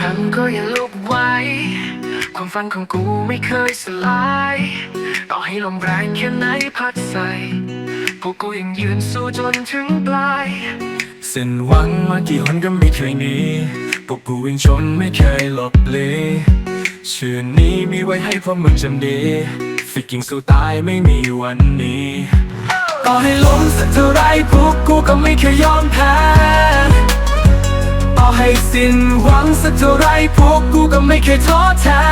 รั้งก็อย่าลบไว้ ความฝันของกูไม่เคยสลาย ต่อให้ลมแรงแค่ไหนพัดใส่ พวกกูยังยืนสู้จนถึงปลาย เส้นหวังมากี่หนก็ไม่เคยหนีพวกกูวิ่งชนไม่เคยหลบหลีชื่อนี้มีไว้ให้พวกมึงจำดี ฟิกกิ้งสู้ตายไม่มีวันนี้ ต่อให้ล้มสักเท่าไรพวกกูก็ไม่เคยยอมแพ้ สิ้นหวังสักเท่าไรพวกกูก็ไม่เคยท้อแท้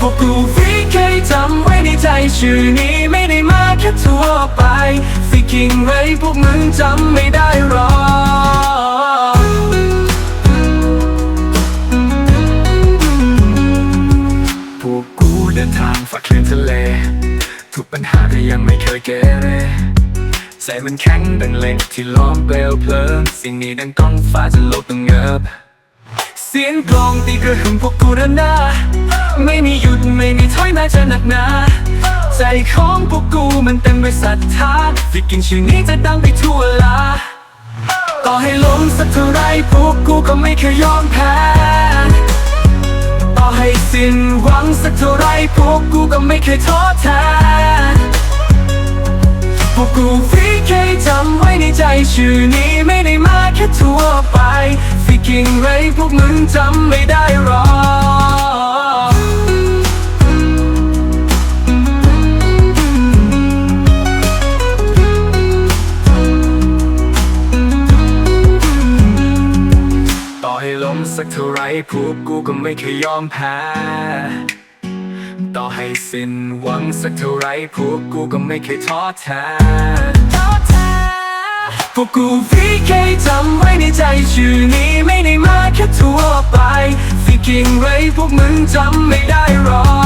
พวกกูฟิกเคยจำไว้ในใจชื่อนี้ไม่ได้มาแค่ทั่วไปฟิกกิ้งไว้พวกมึงจำไม่ได้หรอกพวกกูเดินทางฝ่าคลื่นทะเล ทุกปัญหาแต่ยังไม่เคยเกเร ใจมันแข็งดังเหล็กที่ล้อมเปลวเพลิงสิ่งนี้ดังก้องฟ้าจนโลกต้องเงิบ เสียงกลองตีกระหึ่มพวกกูเดินหนาไม่มีหยุดไม่มีถอยแม้จะหนักหนาใจของพวกกูมันเต็มด้วยศรัทธาฟิกกิ้งชื่อนี้จะดังไปทั่วลาต่อให้ล้มสักเท่าไรพวกกูก็ไม่เคยยอมแพ้ต่อให้สิ้นหวังสักเท่าไรพวกกูก็ไม่เคยท้อแท้พวกกูำไว้ในใจชื่อนี้ไม่ได้มาแค่ทั่วไปฟิกิ้งไรพวกมึงจำไม่ได้หรอต่อให้ล้มสักเท่าไรพวกกูก็ไม่เคยยอมแพ้ ต่อให้สิ้นหวังสักเท่าไรพวกกูก็ไม่เคยท้อแท้ท้อแท้พ วกกูฟิกเคยจำไว้ในใจชื่อนี้ไม่ได้มาแค่ทั่วไปฟิกกิ้งไรพวกมึงจำไม่ได้หรอก